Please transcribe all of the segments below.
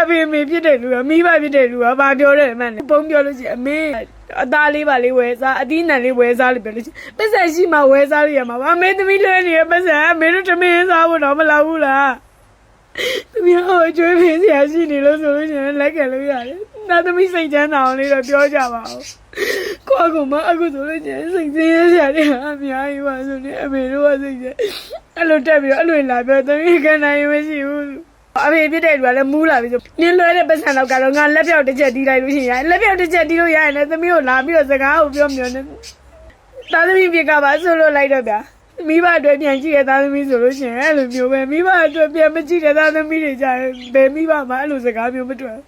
အဖေအမေဖြစ်တဲ့လူကမိဘဖြစ်တဲ့လူကဘာပြောတယ်အမှန်လဲပုံပြောလို့ရှိရင်အမေအသားလေးပါလေးဝယ်စားအသီးနှံလေးဝယ်စားလို့ပြောလို့ရှိရင်ပတ်စံရှိမှဝယ်စားလို့ရမှာပါအမေသမီးလွှဲနေရပတ်စံအမေတို့တမင်းစားဖို့တော့မလောက်ဘူးလားသမီးဟိုအကျွေးဖေးစရာရှိနေလို့ဆိုလို့ရှိရင်လက်ခံလို့ရတယ်နာသမီးစိတ်ချမ်းသာအောင်လေးတော့ပြောကြပါဦးကိုယ့်အကူမအခုဆိုလို့ရှိရင်စိတ်ဆင်းရဲစရာတွေအများကြီးပါဆိုနေအမေတို့ကစိတ်ချအဲ့လိုတက်ပြီးတော့အဲ့လိုလာပြောသမီးခံနိုင်မရှိဘူး အဖေဖြစ်တဲ့လူကလည်းမူးလာပြီဆိုနင်းလွဲတဲ့ပတ်စံတော့ကတော့ငါလက်ပြောက်တစ်ချက်တီးလိုက်လို့ရှိရင်လက်ပြောက်တစ်ချက်တီးလို့ရရင်လည်းသမီးကိုလာပြီးတော့စကားကိုပြောမျောနေသားသမီးပြကပါဆိုလို့လိုက်တော့ဗျာမိဘအတွက်ပြန်ကြည့်တဲ့သားသမီးဆိုလို့ရှိရင်အဲ့လိုမျိုးပဲမိဘအတွက်ပြန်မကြည့်တဲ့သားသမီးတွေကြရင်ဘယ်မိဘမှအဲ့လိုစကားမျိုးမတွေ့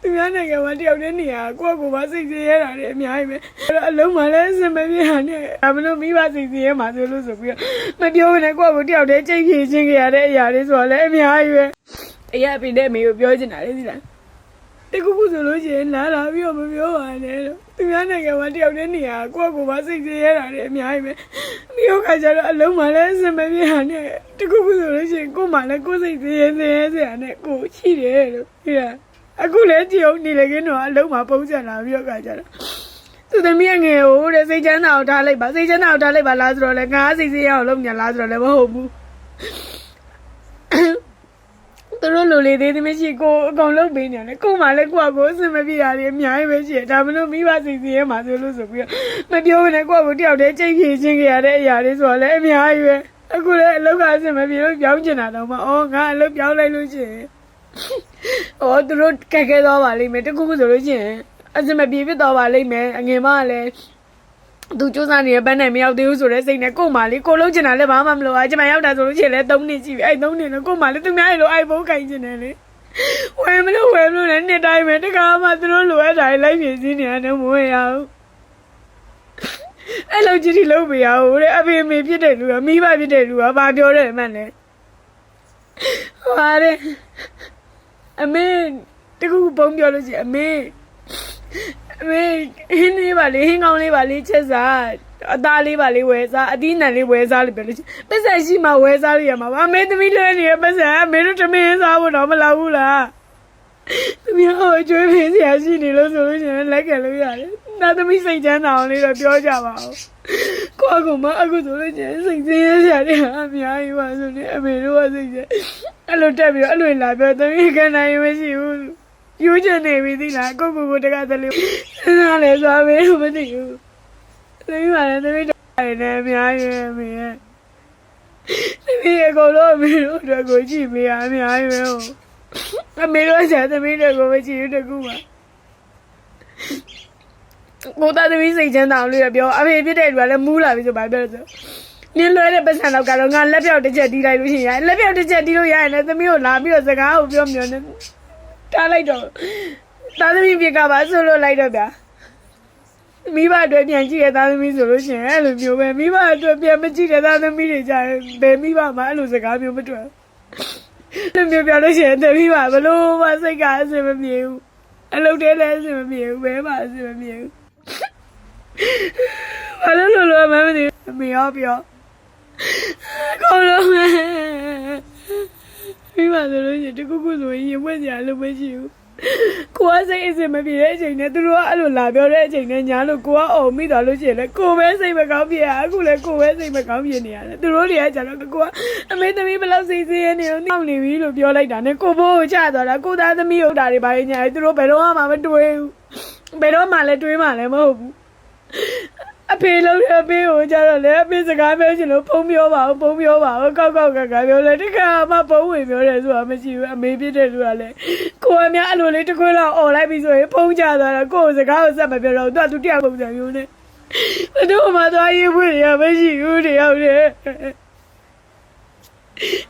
သူများနိုင်ငံမှာတယောက်တည်းနေရကိုယ့်ကိုယ်ပါစိတ်ဆင်းရဲတာတွေအများကြီးပဲအဲ့တော့အလုံးမလဲအစင်မပြေတာနဲ့အမလို့မိဘစိတ်ဆင်းရဲမှာဆိုလို့ဆိုပြီးတော့မပြောဘဲနဲ့ကိုယ့်ကိုယ်တယောက်တည်းကြိတ်ဖြည့်ချင်းကြရတဲ့အရာတွေဆိုတော့လည်းအများကြီးပဲအရာပြတဲ့မေကိုပြောချင်တာလေဒီလားတကူကူဆိုလို့ရှိရင်လာလာပြီးတော့မပြောပါနဲ့လို့သူများနိုင်ငံမှာတယောက်တည်းနေရကိုယ့်ကိုယ်ပါစိတ်ဆင်းရဲတာတွေအများကြီးပဲမျိုးခါကျတော့အလုံးမလဲအစင်မပြေတာနဲ့တကူကူဆိုလို့ရှိရင်ကိုယ်မှလည်းကိုယ်စိတ်ဆင်းရဲဆင်းရဲစရာနဲ့ကိုယ်ရှိတယ်လို့ဒီလား အခုလည်းကြည့်အောင်နေလေကင်းတော့အလုံးမှာပုံစံလာပြီးတော့ကကြတော့သူသမီးငယ်ဟိုတဲ့စိတ်ချမ်းသာအောင်ထားလိုက်ပါစိတ်ချမ်းသာအောင်ထားလိုက်ပါလားဆိုတော့လေငါစိတ်စေးရအောင်လုပ်ညာလားဆိုတော့လည်းမဟုတ်ဘူးသူတို့လိုလေသေးသမီးရှိကိုအကုန်လုပ်ပေးနေတယ်ကို့မှလည်းကိုယ့်အကိုအဆင်မပြေတာတွေအများကြီးပဲရှိတယ်ဒါမလို့မိဘစိတ်စေးရမှာဆိုလို့ဆိုပြီးတော့မပြောဘဲနဲ့ကိုယ့်အကိုတယောက်တည်းကြိတ်ဖြည့်ချင်းကြရတဲ့အရာတွေဆိုတော့လည်းအများကြီးပဲအခုလည်းအလုပ်ကအဆင်မပြေလို့ပြောင်းကျင်တာတော့မအော်ငါအလုပ်ပြောင်းလိုက်လို့ရှိရင်။ အော်သူတို့ကက်ခဲသွားပါလိမ့်မယ်တခုခုဆိုလို့ရှိရင်အစမပြေဖြစ်သွားပါလိမ့်မယ်အငယ်မကလည်းသူစူးစမ်းနေတဲ့ပန်းနိုင်မရောက်သေးဘူးဆိုတဲ့စိတ်နဲ့ကို့မာလေးကိုလုံးချင်တာလည်းဘာမှမလိုအားကျမရောက်တာဆိုလို့ရှိရင်လည်း၃နှစ်ရှိပြီအဲ့၃နှစ်နဲ့ကို့မာလေးသူများရေလိုအိုက်ဖုန်းခိုင်းချင်တယ်လေဝယ်မလို့ဝယ်မလို့လည်းနှစ်တိုင်းပဲတခါမှသူတို့လိုအပ်တာတွေလိုက်ပြင်စည်းနေရတယ်မဝင်ရဘူးအဲ့လိုကြည့်ထိလို့မရဘူးတဲ့အဖေအမေဖြစ်တဲ့လူကမိဘဖြစ်တဲ့လူကဘာပြောတယ်အမှန်လဲဟာတဲ့ အမေတကူပုံပြောလို့ရှိရင်အမေအမေဟင်းလေးပါလေဟင်းကောင်းလေးပါလေချက်စားအသားလေးပါလေဝယ်စားအသီးနှံလေးဝယ်စားလို့ပြောလို့ရှိရင်ပတ်စံရှိမှဝယ်စားလို့ရမှာပါအမေသမီးလွှဲနေရပတ်စံအမေတို့တမင်းစားဖို့တော့မလောက်ဘူးလားသမီးဟိုအကျွေးဖေးစရာရှိနေလို့ဆိုလို့ရှိရင်လက်ခံလို့ရတယ် နာသမီးစိတ်ချမ်းသာအောင်လေးတော့ပြောကြပါဦးကိုယ့်အကူမအခုဆိုလို့ရှိရင်စိတ်ဆင်းရဲစရာတွေအများကြီးပါဆိုနေအမေတို့ကစိတ်ချမ်းအဲ့လိုတက်ပြီးတော့အဲ့လိုလာပြောသမီးခံနိုင်မရှိဘူးယူချင်နေပြီသိလားကိုကိုကိုတကသလေးစဉ်းစားလဲဆိုအမေတို့မသိဘူးသမီးပါလေသမီးတိုင်းနဲ့အများကြီးပဲအမေရဲ့သမီးအကုန်လုံးအမေတို့အတွက်ကိုကြည့်ပေးရအများကြီးပဲဟုတ်အမေတို့ဆက်သမီးတွေကိုမကြည့်ဘူးတကူပါ ကိုသားသမီးစိတ်ချမ်းသာအောင်လို့ပြောအဖေဖြစ်တဲ့လူကလည်းမူးလာပြီဆိုပါပြောဆိုနင်းလွဲတဲ့ပတ်စံတော့ကတော့ငါလက်ပြောက်တစ်ချက်တီးလိုက်လို့ရှိရင်လက်ပြောက်တစ်ချက်တီးလို့ရရင်လည်းသမီးကိုလာပြီးတော့စကားကိုပြောမျောနေထားလိုက်တော့သားသမီးပြကပါဆိုလို့လိုက်တော့ဗျာမိဘအတွက်ပြန်ကြည့်တဲ့သားသမီးဆိုလို့ရှိရင်အဲ့လိုမျိုးပဲမိဘအတွက်ပြန်မကြည့်တဲ့သားသမီးတွေကြရင်ဘယ်မိဘမှအဲ့လိုစကားမျိုးမတွေ့ဘူးအဲ့လိုမျိုးပြောလို့ရှိရင်သမီးကဘလို့မှစိတ်ကအဆင်မပြေဘူးအလုပ်တည်းလည်းအဆင်မပြေဘူးဘယ်မှအဆင်မပြေဘူး ဘာလို့လို့လို့မမသိဘူးမရောပြောကောင်းလို့မိမဆိုလို့ရှိရင်တခုခုဆိုရင်ရင်ဝက်စရာလို့မရှိဘူးကိုကစိတ်အစ်စ်မပြေတဲ့အချိန်နဲ့သူတို့ကအဲ့လိုလာပြောတဲ့အချိန်နဲ့ညာလို့ကိုကအော်မိသွားလို့ရှိရင်လေကိုပဲစိတ်မကောင်းပြေရအခုလည်းကိုပဲစိတ်မကောင်းပြေနေရတယ်သူတို့တွေကကြတော့ကိုကအမေသမီးဘယ်လောက်စိတ်ဆင်းရဲနေအောင်နှောက်နေပြီလို့ပြောလိုက်တာနဲ့ကိုဘိုးကိုချသွားတာကိုသားသမီးဟုတ်တာတွေပါရင်ညာသူတို့ဘယ်တော့မှမတွေးဘူးဘယ်တော့မှလည်းတွေးမှလည်းမဟုတ်ဘူး အဖေလုံးရအဖေကိုကြတော့လေအဖေစကားပြောချင်လို့ဖုံးပြောပါဦးဖုံးပြောပါဦးကောက်ကောက်ကကပြောလဲတခါမှဖုံးဝင်ပြောတယ်ဆိုတာမရှိဘူးအမေပြစ်တဲ့လူကလည်းကိုယ်အများအဲ့လိုလေးတစ်ခွေးလောက်អော်လိုက်ပြီဆိုရင်ဖုံးကြသွားတာကိုယ်စကားကိုစက်မပြောတော့သူကသူတရားပုံစံမျိုးနဲ့ဘယ်တော့မှသွားရေးဖွင့်ရမရှိဘူးတယောက်တည်း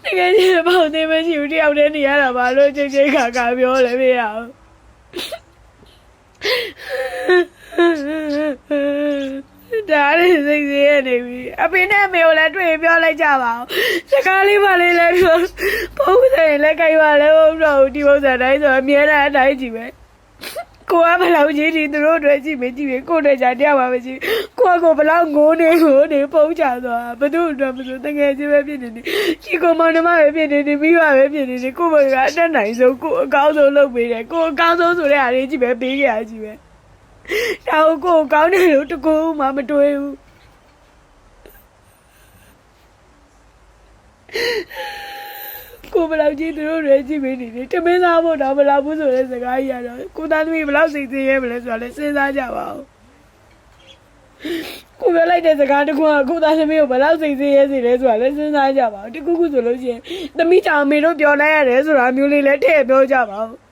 တကယ်ကြီးပေါ့နေမရှိဘူးတယောက်တည်းနေရတာပါလို့ချိန်ချိန်ခါခါပြောလဲမရအောင်ဒါလေး စိတ်ဆင်းရဲနေပြီအဖေနဲ့အမေကိုလည်းတွေ့ရင်ပြောလိုက်ကြပါဦးစကားလေးပါလေးလည်းပြောပုံစံလည်းကြိုက်ပါလဲဟုတ်တော့ဒီပုံစံတိုင်းဆိုအမြဲတမ်းအတိုင်းကြည့်ပဲကိုကဘယ်လောက်ကြီးဒီသူတို့တွေကြည့်မကြည့်ပဲကိုတွေကြတရားပါမရှိကိုကိုကကိုဘလောက်ငိုးနေငိုးနေပုံချသွားဘသူ့အတွက်မဆိုတကယ်ချင်းပဲဖြစ်နေနေချီကိုမောင်နှမပဲဖြစ်နေနေမိဘပဲဖြစ်နေနေကိုဘကအတက်နိုင်ဆုံးကိုအကောင်းဆုံးလုပ်ပေးတယ်ကိုအကောင်းဆုံးဆိုတဲ့အားလေးကြီးပဲပေးခဲ့ရကြီးပဲဒါကိုကိုကောင်းတယ်လို့တကူမှမတွေးဘူး ကိုဘလောက်ကြီးသူတို့တွေကြည့်ပေးနေတယ်တမင်းသားဖို့တော့ဘလောက်ဘူးဆိုတဲ့စကားကြီးရတော့ကိုသားသမီးဘလောက်စိတ်သေးရဲမလဲဆိုတာလည်းစဉ်းစားကြပါဦးကိုပြောလိုက်တဲ့စကားတခုကကိုသားသမီးကိုဘယ်လောက်စိတ်ဆေးရဲစေလဲဆိုတာလည်းစဉ်းစားကြပါဦးတခုခုဆိုလို့ရှိရင်သမီးကြောင့်အမေတို့ပြောလိုက်ရတယ်ဆိုတာမျိုးလေးလည်းထည့်ပြောကြပါဦး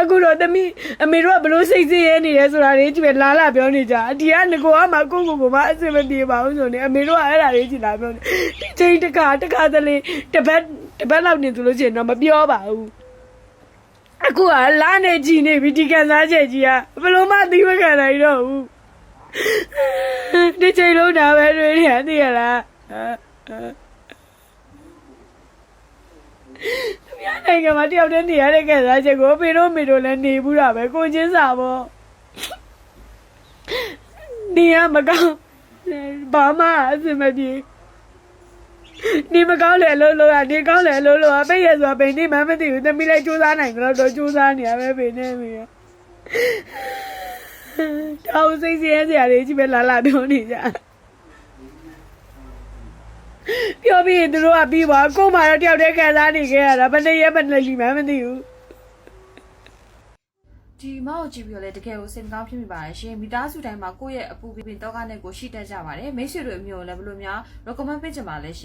အခုတော့သမီးအမေတို့ကဘလို့စိတ်ဆေးရဲနေလဲဆိုတာလေးကြည့်ပဲလာလာပြောနေကြအဒီကငကိုကမှကိုကိုကိုမှအစင်မပြေပါဘူးဆိုနေအမေတို့ကအဲ့ဒါလေးကြည့်လာပြောနေဒီချိန်တခါတခါတလေတစ်ပတ်တစ်ပတ်လောက်နေဆိုလို့ရှိရင်တော့မပြောပါဘူးအခုကလာနေကြည့်နေပြီဒီကန်စားချက်ကြီးကဘလို့မှသိမခံနိုင်တော့ဘူးဒီချိန်လုံးဒါပဲတွေးနေရသိရလားသူ များနိုင်ငံမှာတယောက်တည်းနေရတဲ့ကဲစားချက်ကိုဖေတို့မေတို့လည်းနေဘူးတာပဲကိုချင်းစာပေါ့နေရမကောင်းဘာမှအစမပြေနေမကောင်းလေလို့လို့နေကောင်းလေလို့လို့ပိတ်ရဆိုတာပိတ်နေမှမသိဘူးသမီးလည်းစူးစမ်းနိုင်တော့တော့စူးစမ်းနေရပဲပိတ်နေပြီတောင်စိတ်ဆင်းရဲစရာတွေကြီးပဲလာလာပြောနေကြ ပြောပြီးရင်သူတို့ကပြီးပါကို့မှာတော့တယောက်တည်းခံစားနေခဲ့ရတာဘယ်နဲ့ရက်ဘယ်နဲ့လီမှမသိဘူးဒီမောက်ကိုကြည့်ပြီးတော့လေတကယ်ကိုစိတ်မကောင်းဖြစ်မိပါတယ်ရှင်မိသားစုတိုင်းမှာကိုယ့်ရဲ့အပူပင်တော့ကနေကိုရှိတတ်ကြပါတယ်မိတ်ဆွေတို့အမျိုးလည်းဘယ်လိုများ recommend ပေးချင်ပါလဲရှင်